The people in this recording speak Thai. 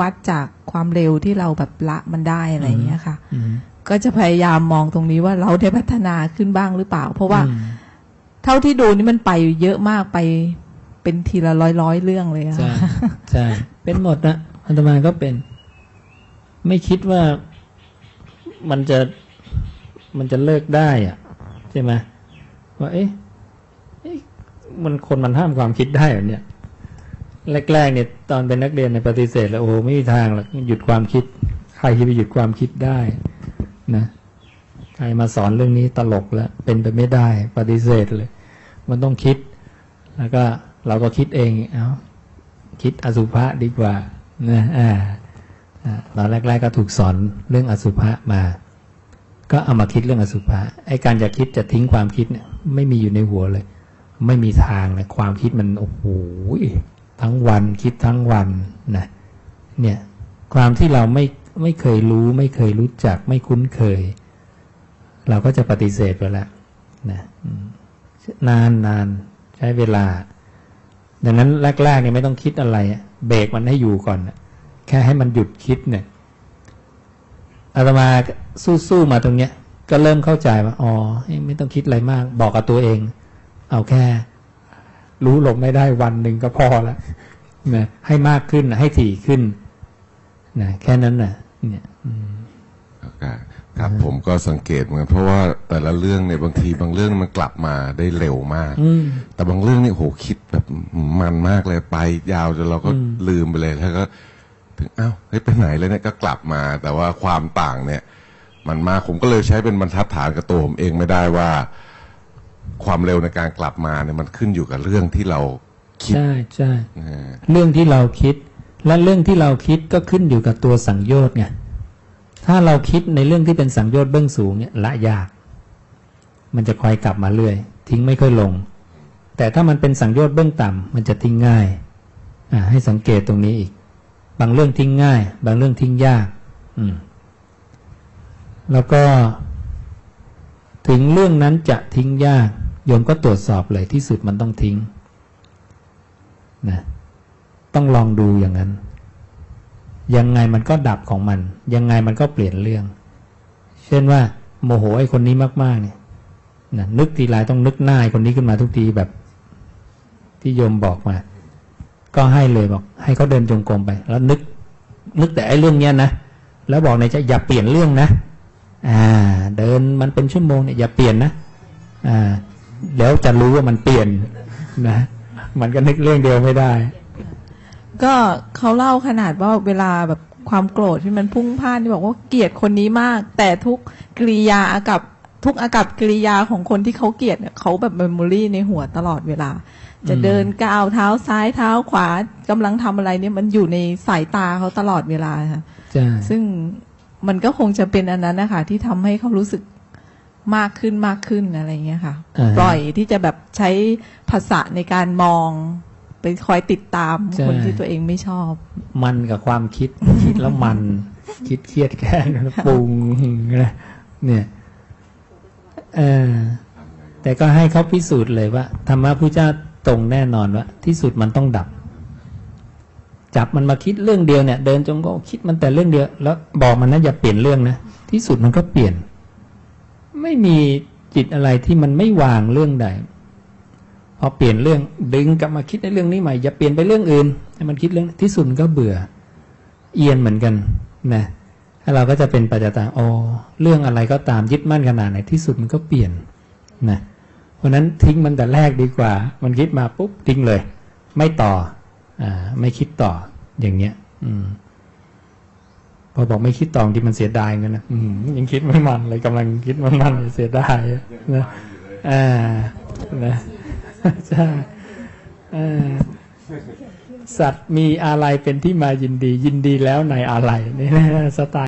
วัดจากความเร็วที่เราแบบละมันได้อะไรอย่างเงี้ยค่ะอืมก็จะพยายามมองตรงนี้ว่าเราได้พัฒนาขึ้นบ้างหรือเปล่า เพราะว่าอืมเท่าที่ดูนี่มันไปเยอะมากไปเป็นทีละร้อยร้อยๆเรื่องเลยอะใช่ใช่เป็นหมดนะอาตมาก็เป็น ไม่คิดว่ามันจะมันจะเลิกได้อะใช่ไหมว่าเอ๊ะเอ๊ะมันคนมันห้ามความคิดได้เหรอเนี่ย แรกๆเนี่ยตอนเป็นนักเรียนในปฏิเสธแล้วโอ้ไม่มีทางหรอกหยุดความคิด ใครจะไปหยุดความคิดได้นะใครมาสอนเรื่องนี้ตลกแล้วเป็นไปไม่ได้ปฏิเสธเลย มันต้องคิด แล้วก็เราก็คิดเองเอาคิดอสุภะดีกว่านะอ่าอ่าตอนแรก ๆ ก็ถูกสอนเรื่องอสุภะมา ก็เอามาคิดเรื่องอสุภะไอ้การจะคิดจะทิ้งความคิดเนี่ยไม่มีอยู่ในหัวเลย ไม่มีทางเลยความคิดมันโอ้โห ทั้งวันคิดทั้งวันนะเนี่ยความที่เราไม่ไม่เคยรู้ ไม่เคยรู้จัก ไม่คุ้นเคย เราก็จะปฏิเสธไปแล้วนะนานนานใช้เวลา ดังนั้นแรกๆเนี่ยไม่ต้องคิดอะไรเบรกมันให้อยู่ก่อนแค่ให้มันหยุดคิดเนี่ยอาตมาสู้ๆมาตรงเนี้ย ก็เริ่มเข้าใจว่าอ๋อไม่ต้องคิดอะไรมาก บอกกับตัวเอง เอาแค่ รู้ลมไม่ได้วันหนึ่งก็พอแล้วนะให้มากขึ้นนะให้ถี่ขึ้นนะแค่นั้นนะเนี่ยอืมครับครับผมก็สังเกตเหมือนกันเพราะว่าแต่ละเรื่องเนี่ยบางทีบางเรื่องมันกลับมาได้เร็วมากอืมแต่บางเรื่องนี่โหคิดแบบมันมากเลยไปยาวจนเราก็อืมลืมไปเลยแล้วก็ถึงอ้าวเฮ้ยไปไหนแล้วเนี่ยก็กลับมา แต่ว่าความต่างเนี่ย มันมากผมก็เลยใช้เป็นบรรทัดฐานกับตัวผมเองไม่ได้ว่า ความเร็วในการกลับมาเนี่ยมันขึ้นอยู่กับเรื่องที่เราคิดใช่ใช่นะฮะเรื่องที่เราคิด และเรื่องที่เราคิดก็ขึ้นอยู่กับตัวสังโยชน์ไงถ้าเราคิดในเรื่องที่เป็นสังโยชน์เบื้องสูงเนี่ยละยาก มันจะคอยกลับมาเรื่อย ทิ้งไม่ค่อยลง แต่ถ้ามันเป็นสังโยชน์เบื้องต่ำมันจะทิ้งง่ายอ่าให้สังเกตตรงนี้อีก บางเรื่องทิ้งง่าย บางเรื่องทิ้งยาก อืม แล้วก็ ถึงเรื่องนั้นจะทิ้งยาก โยมก็ตรวจสอบเลยที่สุดมันต้องทิ้งนะต้องลองดูอย่างนั้น ยังไงมันก็ดับของมัน ยังไงมันก็เปลี่ยนเรื่อง เช่นว่า โมโหไอ้คนนี้มากๆเนี่ยนะนึกทีไรต้องนึกหน้าไอ้คนนี้ขึ้นมาทุกทีแบบ ที่โยมบอกมา ก็ให้เลยบอก ให้เขาเดินจงกรมไป แล้วนึก นึกแต่ไอ้เรื่องเนี้ยนะแล้วบอกในใจอย่าเปลี่ยนเรื่องนะ อ่า เดินมันเป็นชั่วโมงเนี่ยอย่าเปลี่ยนนะอ่าเดี๋ยวจะรู้ว่ามันเปลี่ยนนะ มันก็นึกเรื่องเดียวไม่ได้ ก็เขาเล่าขนาดว่าเวลาแบบความโกรธที่มันพุ่งพ่านที่บอกว่าเกลียดคนนี้มาก แต่ทุกกริยาอากับทุกอากับกริยาของคนที่เขาเกลียดเนี่ยเขาแบบเมมโมรีในหัวตลอดเวลา จะอืมเดินก้าวเท้าซ้ายเท้าขวากำลังทำอะไรเนี่ยมันอยู่ในสายตาเขาตลอดเวลาค่ะใช่ซึ่ง มันก็คงจะเป็นอันนั้นนะคะที่ทำให้เขารู้สึกมากขึ้นมากขึ้นอะไรอย่างเงี้ยค่ะาฮะปล่อยที่จะแบบใช้ภาษาในการมองไปคอยติดตามใช่คนที่ตัวเองไม่ชอบ มันกับความคิดคิดแล้วมัน คิดเครียดแค้นปรุงนะเนี่ยเออแต่ก็ให้เขาพิสูจน์เลยว่าธรรมะพุทธเจ้าตรงแน่นอนว่า ที่สุดมันต้องดับ จับมันมาคิดเรื่องเดียวเนี่ย เดินจงก็คิดมันแต่เรื่องเดียว แล้วบอกมันนะอย่าเปลี่ยนเรื่องนะที่สุดมันก็เปลี่ยน ไม่มีจิตอะไรที่มันไม่วางเรื่องใดพอเปลี่ยนเรื่องดึงกลับมาคิดในเรื่องนี้ใหม่ อย่าเปลี่ยนไปเรื่องอื่นให้มันคิดเรื่องที่สุดก็เบื่อ เอียนเหมือนกันนะถ้าเราก็จะเป็นปัจจตาอ๋อเรื่องอะไรก็ตามยึดมั่นขนาดไหนที่สุดมันก็เปลี่ยนนะเพราะนั้นทิ้งมันแต่แรกดีกว่า มันคิดมาปุ๊บทิ้งเลย ไม่ต่อ ไม่คิดต่ออย่างเงี้ย อืมพอบอกไม่คิดต่องที่มันเสียดายเงี้ยนะยังคิดไม่มันเลยกำลังคิดมันมันเสียดายนะอ่านะใช่สัตว์มีอะไรเป็นที่มายินดี ยินดีแล้วในอะไรนี่นะสไตล์